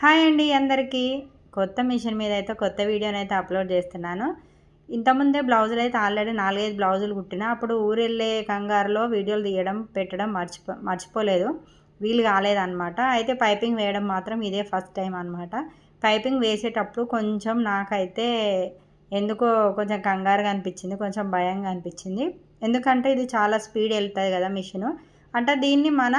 Hi అండి అందరికీ. కొత్త మిషన్ మీద అయితే కొత్త వీడియోని అయితే అప్లోడ్ చేస్తున్నాను. ఇంతకుముందే బ్లౌజులు అయితే ఆల్రెడీ నాలుగైదు బ్లౌజులు కుట్టిన అప్పుడు ఊరెళ్ళే కంగారులో వీడియోలు తీయడం పెట్టడం మర్చిపో మర్చిపోలేదు. వీలు కాలేదన్నమాట. అయితే పైపింగ్ వేయడం మాత్రం ఇదే ఫస్ట్ టైం అనమాట పైపింగ్ వేసేటప్పుడు కొంచెం నాకైతే ఎందుకో కొంచెం కంగారుగా అనిపించింది కొంచెం భయంగా అనిపించింది. ఎందుకంటే ఇది చాలా స్పీడ్ వెళ్తుంది కదా మిషను. అంటే దీన్ని మన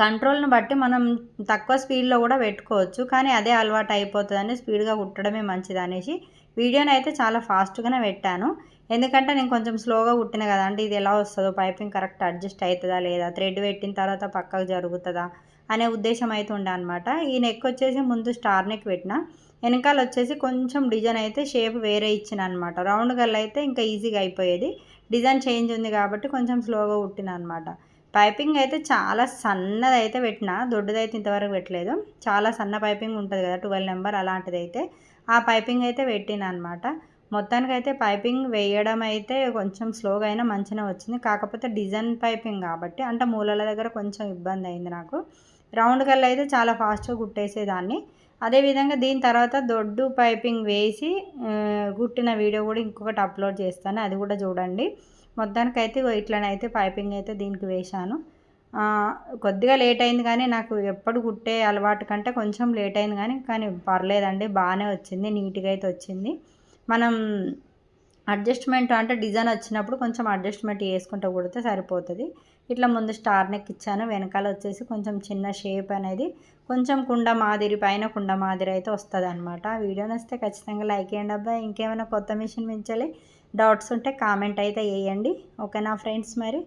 కంట్రోల్ని బట్టి మనం తక్కువ స్పీడ్లో కూడా పెట్టుకోవచ్చు. కానీ అదే అలవాటు అయిపోతుందని స్పీడ్గా కుట్టడమే మంచిది అనేసి వీడియోని అయితే చాలా ఫాస్ట్గానే పెట్టాను. ఎందుకంటే నేను కొంచెం స్లోగా కుట్టిన కదా అంటే ఇది ఎలా వస్తుందో పైపింగ్ కరెక్ట్ అడ్జస్ట్ అవుతుందా లేదా థ్రెడ్ పెట్టిన తర్వాత పక్కకు జరుగుతుందా అనే ఉద్దేశం అయితే ఉండే అనమాట ఈ నెక్ వచ్చేసి ముందు స్టార్ నెక్ పెట్టిన వెనకాల వచ్చేసి కొంచెం డిజైన్ అయితే షేప్ వేరే ఇచ్చిన అనమాట రౌండ్ గల్ అయితే ఇంకా ఈజీగా అయిపోయేది. డిజైన్ చేంజ్ ఉంది కాబట్టి కొంచెం స్లోగా కుట్టిన అనమాట పైపింగ్ అయితే చాలా సన్నది అయితే పెట్టిన దొడ్డుదైతే ఇంతవరకు పెట్టలేదు. చాలా సన్న పైపింగ్ ఉంటుంది కదా ట్వెల్వ్ నెంబర్ అలాంటిది అయితే ఆ పైపింగ్ అయితే పెట్టిన అనమాట మొత్తానికి అయితే పైపింగ్ వేయడం అయితే కొంచెం స్లోగా అయినా మంచిగా వచ్చింది. కాకపోతే డిజైన్ పైపింగ్ కాబట్టి అంటే మూలల దగ్గర కొంచెం ఇబ్బంది అయింది నాకు. రౌండ్ కల్లా అయితే చాలా ఫాస్ట్గా కుట్టేసేదాన్ని. అదేవిధంగా దీని తర్వాత దొడ్డు పైపింగ్ వేసి కుట్టిన వీడియో కూడా ఇంకొకటి అప్లోడ్ చేస్తాను. అది కూడా చూడండి. మొత్తానికి అయితే ఇట్లనైతే పైపింగ్ అయితే దీనికి వేశాను. కొద్దిగా లేట్ అయింది కానీ నాకు ఎప్పుడు కుట్టే అలవాటు కంటే కొంచెం లేట్ అయింది కానీ కానీ పర్లేదండి. బాగానే వచ్చింది. నీట్గా అయితే వచ్చింది. మనం అడ్జస్ట్మెంట్ అంటే డిజైన్ వచ్చినప్పుడు కొంచెం అడ్జస్ట్మెంట్ చేసుకుంటూ కుడితే సరిపోతుంది. ఇట్లా ముందు స్టార్ నెక్ ఇచ్చాను. వెనకాల వచ్చేసి కొంచెం చిన్న షేప్ అనేది కొంచెం కుండ మాదిరి పైన కుండ మాదిరి అయితే వస్తుంది అనమాట వీడియో నచ్చితే ఖచ్చితంగా లైక్ చేయండి అబ్బాయి ఇంకేమైనా కొత్త మిషన్ పెంచాలి డౌట్స్ ఉంటే కామెంట్ అయితే వేయండి ఓకేనా ఫ్రెండ్స్ మరి?